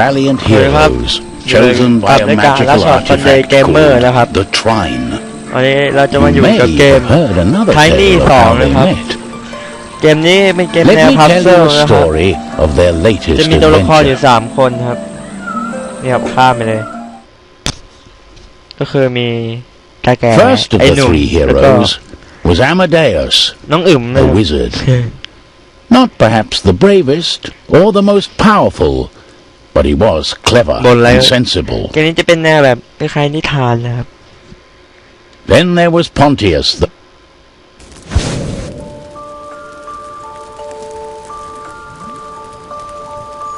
valiantครับ heroes chosen by a กับรายการ magical Last of Sunday artifact Gamer called นะครับ the Trine. วันนี้เราจะมา You อยู่ may กับเกม have heard another Tiny tale of สอง how they นะครับ met. เกมนี้เป็นเกม Let แนว me พัซ tell เซิล you a นะครับ story of their จะ latest มีตัวละครอยู่ adventure. สามคนครับนี่ครับข้ามไปเลย ก็คือมีกาแก่ First of ไอ้ the หนุ่ม three แล้วก็ heroes was Amadeus, น้องอึ๋มนะ a ครับ wizard. Not perhaps the bravest or the most powerful, but he was clever Bon, like- and sensible. เกมนี้จะเป็นแนวแบบคล้ายๆนิทานนะครับ Then there was Pontius, the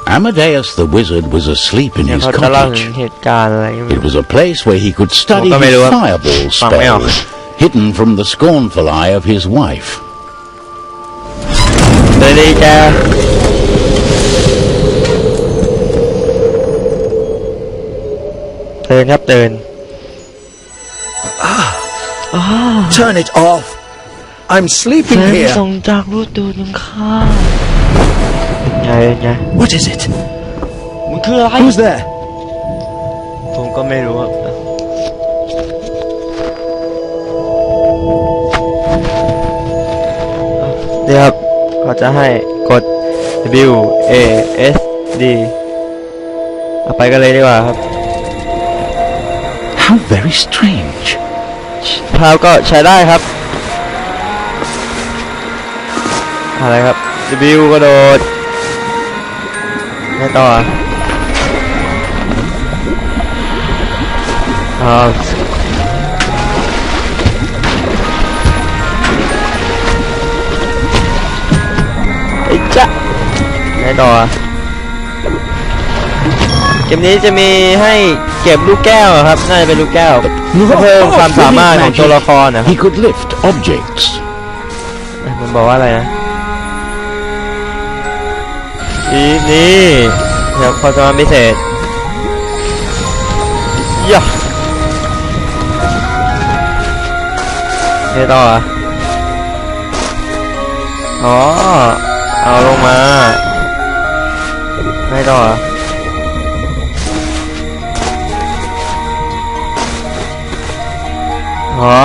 Amadeus the wizard was asleep in เนี่ย his เขาจะเล่าถึง cottage. เหตุการณ์อะไรไม่ It รู้ was a place where he could study Huwag ka may his luwag. fireball Mamaya. spell, hidden from the scornful eye of his wife. เดินดีจ้า เดินครับเดิน Turn it off. I'm แส sleeping ง here. ส่องจากรูดูดข้างเป็นไงเป็นไง What is it? มันคืออะไร Who's there? ผมก็ไม่รู้ครับเดี๋ยวครับเขาจะให้กด W A S D เอาไปกันเลยดีกว่าครับ How very strange. พาวก็ใช้ได้ครับ อะไรครับ W กระโดดไงต่ออะอ้าวไอ้จ๊ะไงต่อเกมนี้จะมีให้ ก็บลูกแก้วอะครับ น่าจะเป็นลูกแก้วเพื่อเพิ่มความสามารถของตัวละครนะครับ He could lift objects. มันบอกว่าอะไรนะอีนี่เดี๋ยวความสามารถพิเศษย่าเฮ้ต่ออะอ๋อ เอาลงมาไม่ต่อ อะอ๋อ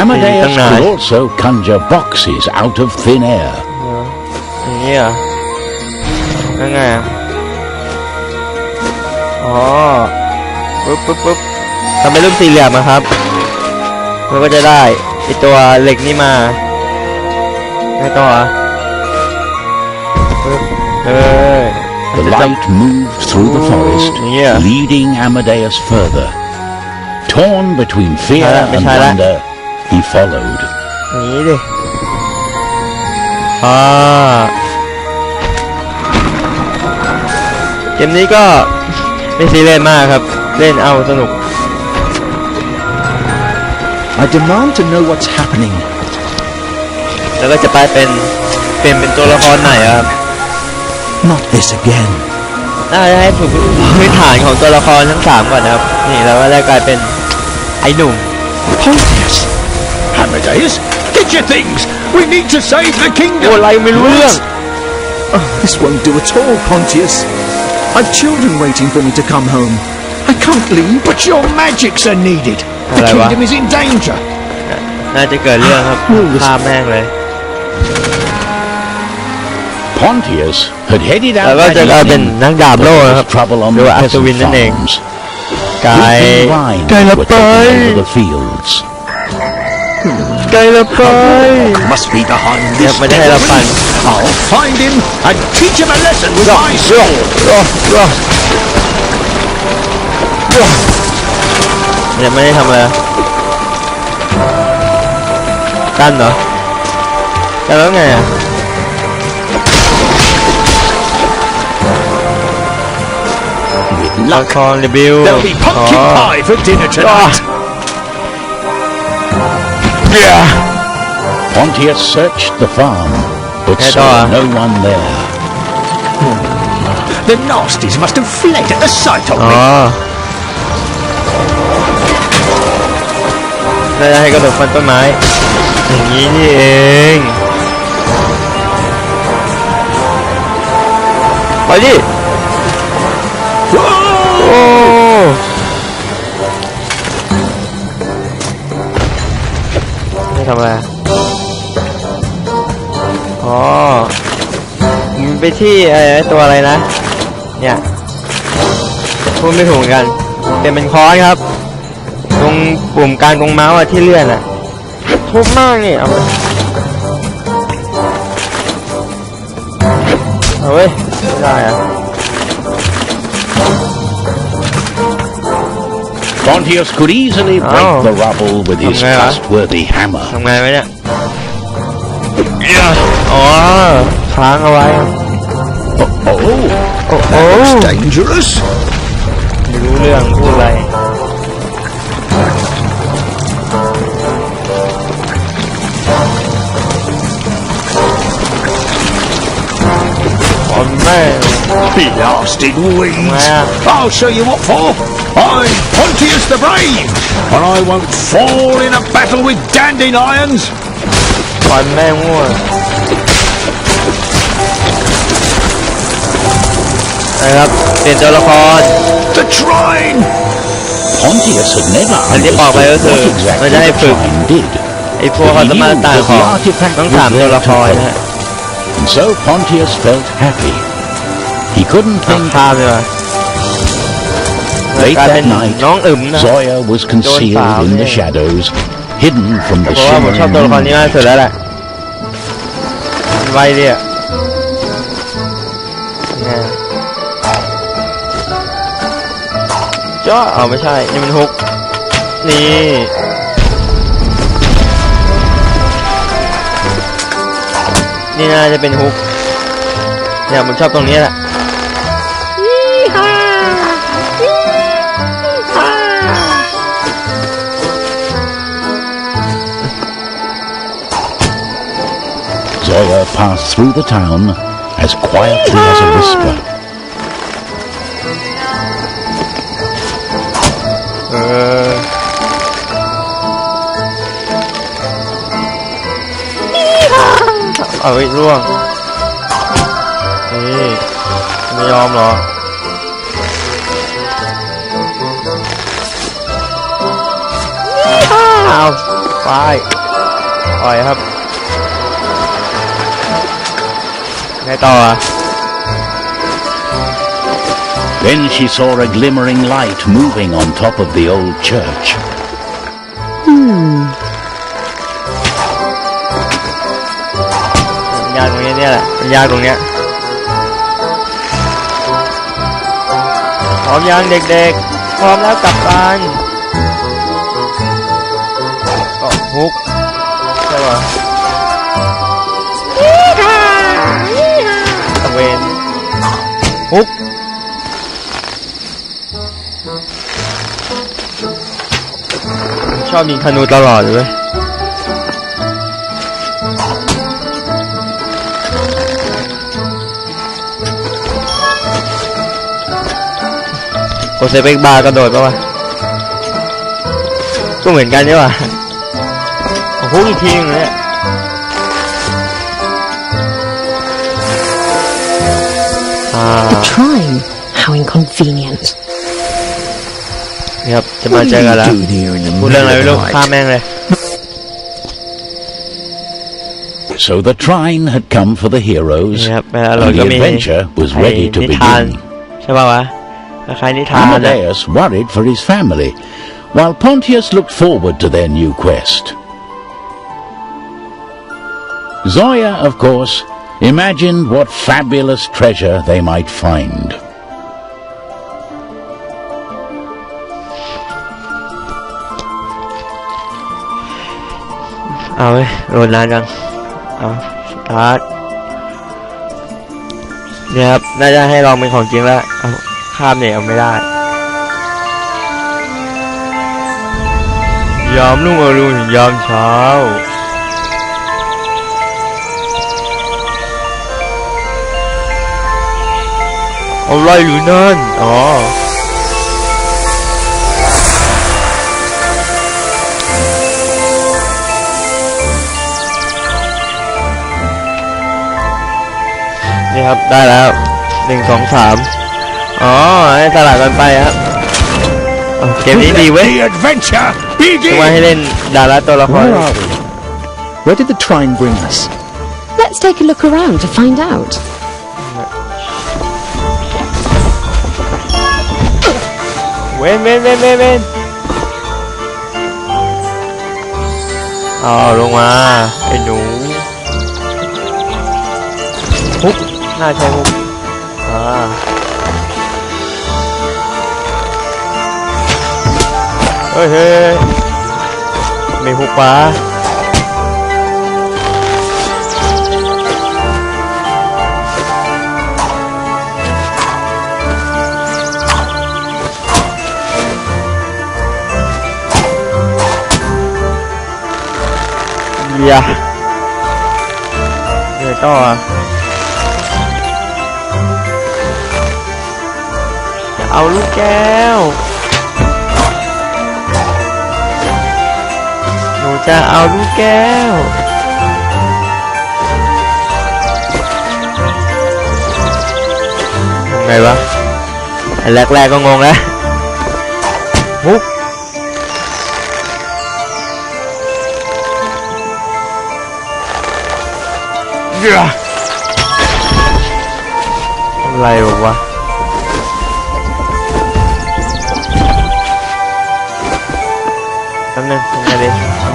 Amadeus Hey, could nice. also conjure boxes out of thin air. อย่างนี้เหรอยังไงอะอ๋อปุ๊บปุ๊บปุ๊บทำเป็นรูปสี่เหลี่ยมนะครับ มันก็จะได้ไอตัวเหล็กนี่มาไงต่ออะปุ๊บเออ The light moved through the forest, yeah. leading Amadeus further. Torn between fear Try that, and try that. wonder, he followed. อย่างนี้ดิอ่าเกมนี้ก็ไม่ซีเรียสมากครับ เล่นเอาสนุก I demand to know what's happening. แล้วก็จะไปเป็นเป็นเป็นตัวละครไหนอะครับ Not this again. น่าจะให้ฝึกพื้นฐานของตัวละครทั้งสามก่อนนะครับ นี่แล้วก็ได้กลายเป็น ไอ้หนุ่ม Pontius. Amadeus, get your things. We need to save the โอ้ kingdom. อะไรไม่รู้เรื่อง Oh, this won't do at all, Pontius. I've children waiting for me to come home. I can't leave. But your magics are needed. The Hello, uh. kingdom is in danger. น่าจะเกิดเรื่องครับฆ่าแม่งเลย Pontius had headed out แล้วก็ that จะกลายเป็น evening, นักดาบ but โล่ there นะครับ was trouble on หรือ the ว่าอัศ peasant วินนั่นเอง farms. กาย Weeping vines ไกลละ were ไป taking over the fields. ไกลละไป Must be behind เดี๋ยว this. มันจะให้เราปั่น I'll find him and teach him a lesson with my โย่ sword. โย่โย่โย่เดี๋ luck, ครรีวิว there'll be อ๋อ pumpkin pie for dinner tonight. เบีย Pontius searched the farm, but Head saw on. no one there. The nasties must have fled at the sight of อ๋อ me. น่าจะให้กระโดดฟันต้นไม้ อย่างนี้นี่เองไปดิ ้ไม่ทำอะไรอ๋อมันไปที่ไอ้ตัวอะไรนะ เนี่ยพูดไม่ถูกกัน เป็นเป็นคอนครับ ตรงปุ่มการตรงเมาส์อะที่เลื่อนอะทุบมากนี่เอาเอาเว้ยไม่ได้อะ Pontius could easily break Oh. the rubble with his Okay, huh? trustworthy hammer. ทำไงไว้เนี่ยอ๋อค้างเอาไว้อะ Oh, โอ้โห It's dangerous. ไม่รู้เรื่องพูดอะไร อ๋อแม่ง Blasted weeds! Wow. I'll show you what for. I'm Pontius the Brave, and I won't fall in a battle with dandelions. My man won. Right, the Trine! Pontius had never understood what exactly the Trine did, but he knew that the artifact was there to help. And so Pontius felt happy. He couldn't think... Late กลายเป็ that น night, น้องอึ๋มนะ Zoya was concealed in the yeah. shadows, hidden from เพ the ราะว่าผมชอบ shimmering ตัวละคร moon. นี้มากที่สุดแล้วแหละมันไวเลยอะเนี่ยจ้าเอาไม่ใช่ นี่มันฮุก นี่นี่น่าจะเป็นฮุกเนี่ยผมชอบตรงนี้แหละ passed through the town as quietly as a whisper. เออ เอาไว้ร่วง นี่ ไม่ยอมเหรอ เอาไปปล่อยครับ ไงต่ออะ Then she saw a glimmering light moving on top of the old church. มันยากตรงนี้เนี่ยแหละมันยากตรงเนี้ยพร้อมยังเด็กๆ พร้อมแล้วกลับบ้านก็ฮุกใช่ป่ะ อบยิงธนูตลอดเลยเว้ยกดเซเอ็กบาร์กระโดดปะวะ ก็เหมือนกันใช่ปะโอ้โหอีกทีนึงเลยเนี่ยอ่า Trine. How inconvenient. นี่ครับ จะมาเจอกัน What แล้ว are you doing here in the พูดเรื่องอะไร middle ไม่ of รู้ the ฆ่า night? แม่งเลย So the trine had come for the heroes, นี่ครับแล้วเรา and ก็ the มี adventure was ไอ้ ready to นิทาน begin. ใช่ป่าวะคล้ายๆนิทานอะ Amadeus worried for his family, while Pontius looked forward to their new quest. Zoya, of course, imagined what fabulous treasure they might find. เอาเว้ยโหลดนานจัง เอาสตาร์ทเนี่ยครับ น่าจะให้ลองเป็นของจริงแล้ว เอาข้ามเนี่ยเอาไม่ได้ ยามรุ่งอรุณยามเช้า อะไรหรือนั่น อ๋อ นี่ครับได้แล้วหนึ่งสองสามอ๋อให้สลับกันไปครับเอาเกมนี้ดีเว้ย The adventure ทำไมให้ begins! เล่นดาราตัวละคร Where are we? Where did the trine bring us? Let's take a look around to find out. เว้นเว้นเว้นเว้นเว้นเอาลงมาไอ้หนูฮุก น่าใช่ฮุกอ่าเฮ้ยเฮ้ยม่ฮุกปะเบียร์เเอาลูกแก้ว หนูจะเอาลูกแก้ว ไงวะไอ้แรกๆก็งงแล้วมุกเหี้ยอะไรวะ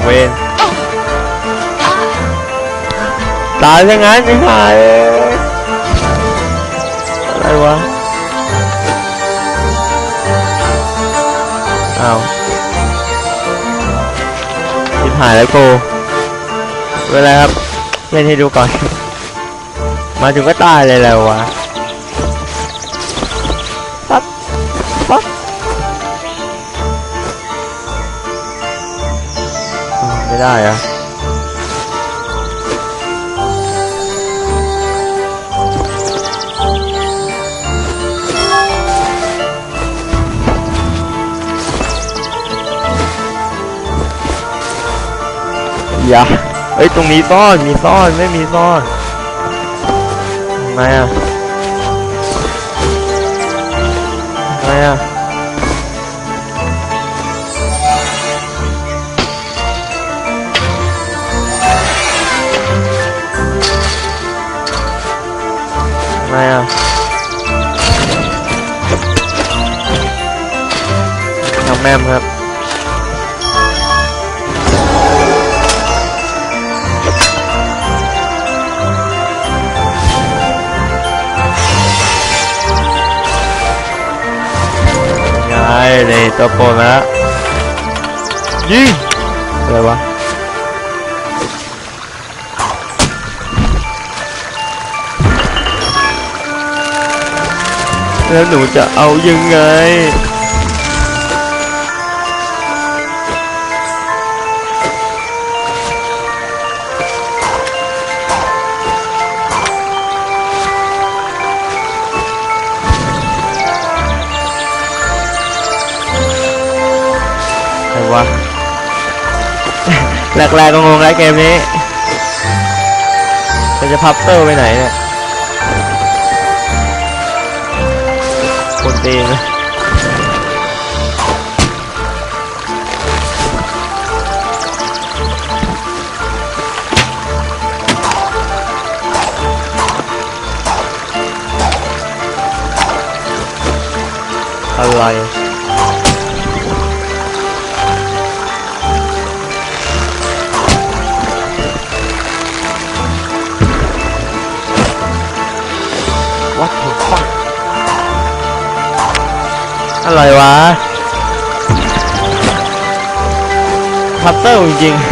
เวนตายซะงั้นไม่หายอะไรวะอ้าวทิพหายแล้วกูเวลาครับเล่นให้ดูก่อน มาถึงก็ตายเลยแล้ววะ ได้อะอย่าเอ้ย ตรงนี้ซ่อน มีซ่อน ไม่มีซ่อนทำไมอะทำไมอะ แม่มครับไงนี่ตัวโปรแล้วยิงอะไรวะแล้วหนูจะเอายังไง วะ แรกๆก็งงแล้วเกมนี้เราจะพับเตอร์ไปไหนเนี่ยคนตีนนะอะไร อะไรวะพัตเตอร์จริงๆ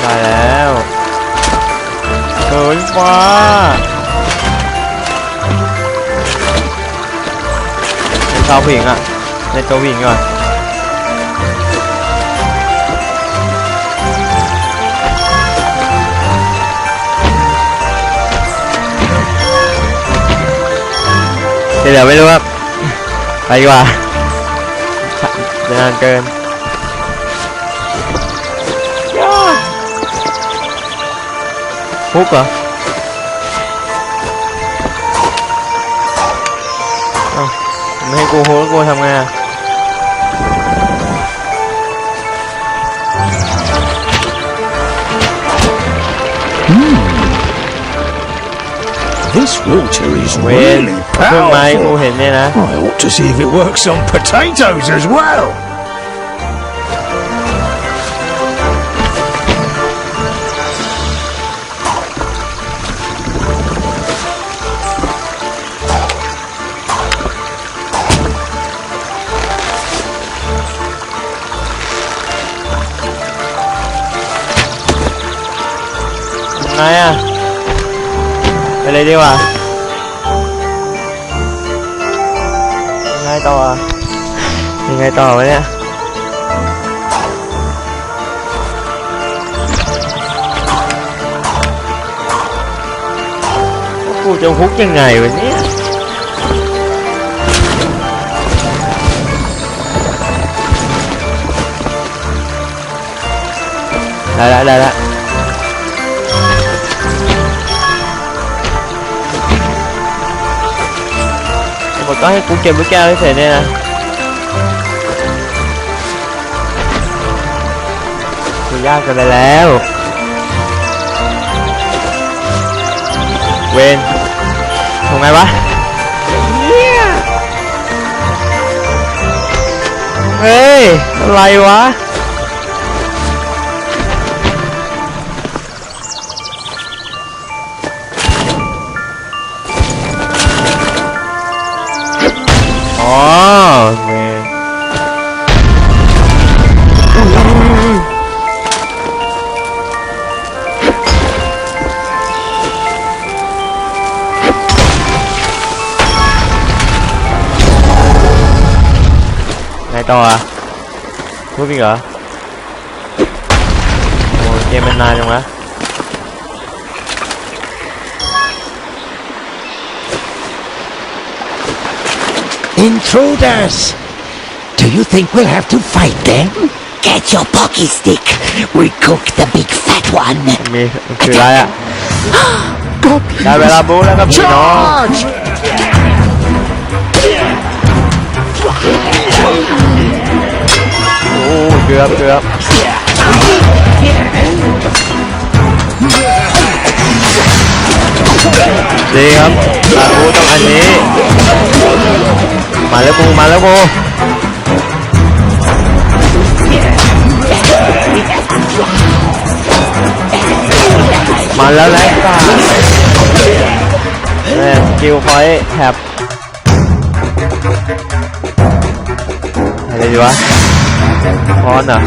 ได้แล้วเหินฟ้าเป็นเท้าผิงอะในตัวผู้หญิงก่อน เดี๋ยวไม่รู้ว่าไปดีกว่านานเกินพุกเหรอไม่ให้กูโฮกูทำไงอะ This water is เวน really เครื่องไม้กู powerful. เห็นเนี่ยนะ I ought to see if it works on potatoes as well. ไง อะไปเลยดีกว่ายังไงต่ออะยังไงต่อวะเนี่ยกูจะฮุกยังไงวะเนี่ยได้แล้วได้ บอกต้องให้กูเก็บลูกแก้วให้เสร็จเนี่ยนะกูยากกันไปแล้ว เวนทำไงวะเฮ้ย อะไรวะ ต่ออ่ะพูดอีกเหรอ โอ้เกมมันนานจังวะ Intruders! Do you think we'll have to fight them? Get your pocky stick. We cook the big fat one. มีมันคืออะไรอ่ะ ได้เวลาบูแล้วครับพี่น้อง Charge! เกือบเกือบดีครับลาบูต้องอันนี้ มาแล้วกูมาแล้วกูมาแล้วแหละป้าแม่สกิลพอยต์แท็บอะไรดีวะ พอนอ่ะ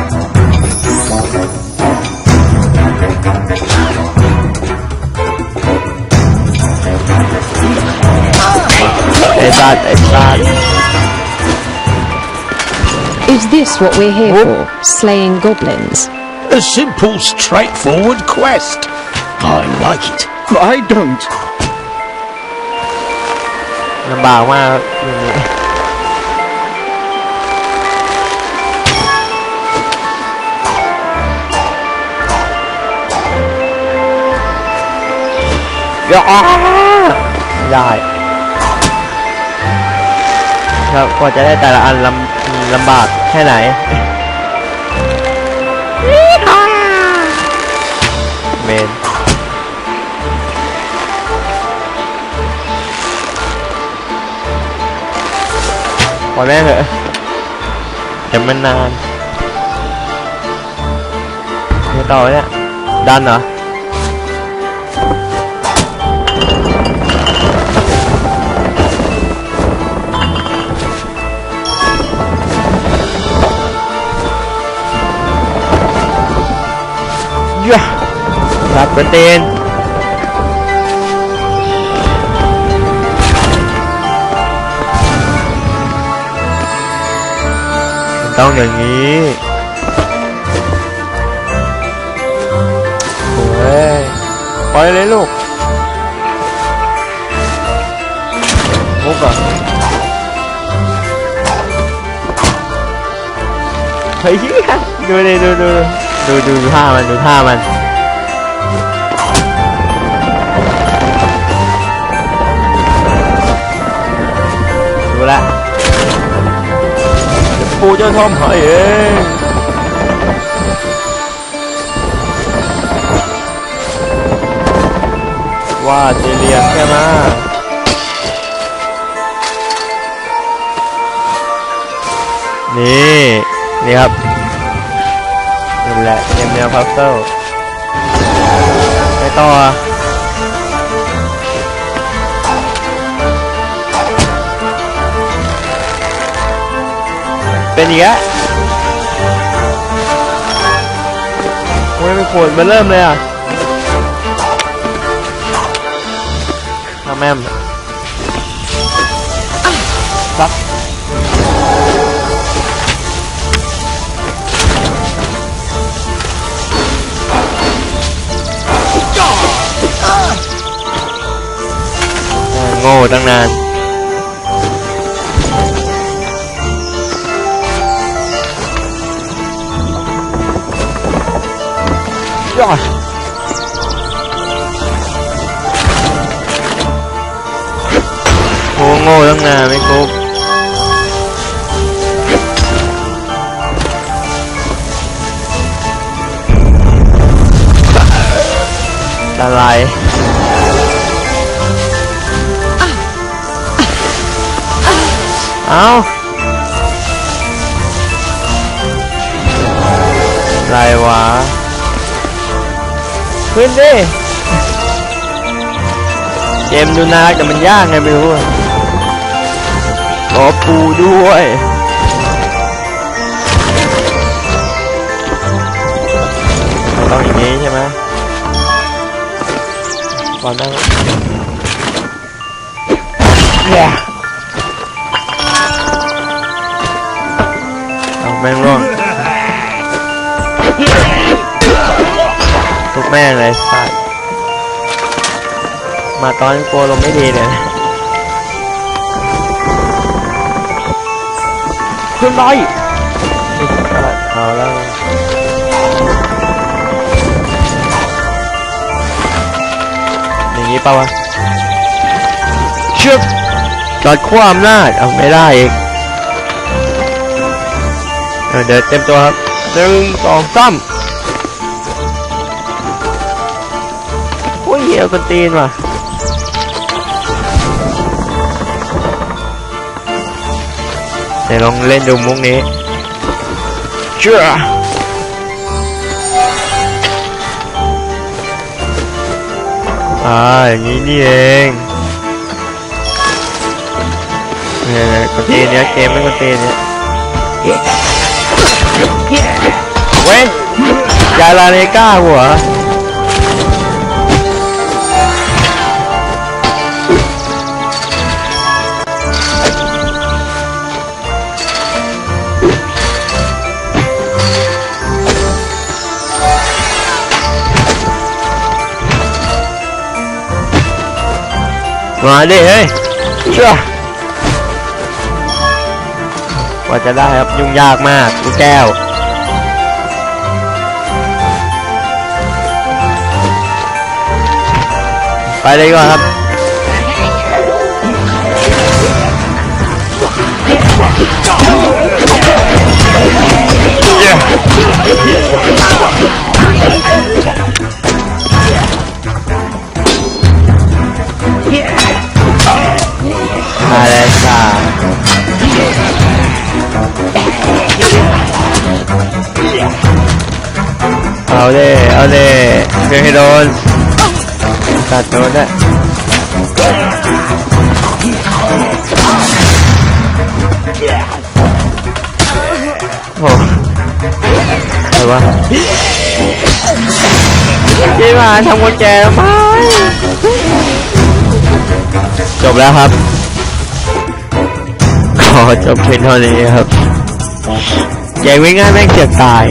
ไอ้สัตว์ไอ้สัตว์ Is this what we're here for? Slaying goblins? A simple, straightforward quest. I like it. I don't. ลำบากมาก เดี๋ยวอ้าไม่ได้ครับกว่าจะได้แต่ละอันลำลำบากแค่ไหนเมนพอแม่งเหอะเดี๋ยวมันนานเดี๋ยวต่อเนี่ยดันเหรอ เย้รับเป็นเตนมันต้องอย่างนี้โอ้ยปล่อยเลยลูกมุกเหรอะเฮ้ยดูดิดูดูดู ดูดูท่ามันดูท่ามันดูละจะทำให้เองว่าจะเรียนใช่ไหมนี่ นี่ครับ มแหละเกมแนวพัซเซิลไปต่อเป็นอีกแล้วโอ้ยไม่ขวดมาเริ่มเลยอะทำแม่ ง่ตั้งนาน ยอด โอ้โง่ตั้งนานไม่ครบอะไร เอาอะไรวะขึ้นดิเกมดูน่ารักแต่มันยากไงไม่รู้ขอปูด้วยต้องอย่างนี้ใช่ไหมก่อนได้เม่งร่วงทุกแม่งเลยสัตว์มาตอนโกลมไม่ดีเนี่ยขึ้นไปเอาแล้วอย่างนี้เปล่าวะชึบจอดขั้วอำนาจเอาไม่ได้อีก เออเดี๋ยวเต็มตัวครับหนึ่งสองสามโอ้ยเหี้ยกันตีนว่ะเดี๋ยวลองเล่นดูมุกนี้เชื่ออ่าอย่างนี้นี่เองเนี่ยกดตีเนี้ยเกมไม่กดตีเนี้ยเว้ย ยาลาเลก้าหัว ว่าจะได้ครับยุ่งยากมากลูกแก้ว ไปเลยก่อนครับ เด้เอาเด้เพื่อให้โดนตัดโดนได้โอ้อะไรวะยี่มาทำกุญแจทำไมจบแล้วครับ ขอจบเพียงเท่านี้ครับเกมง่ายแม่งเจ็บตาย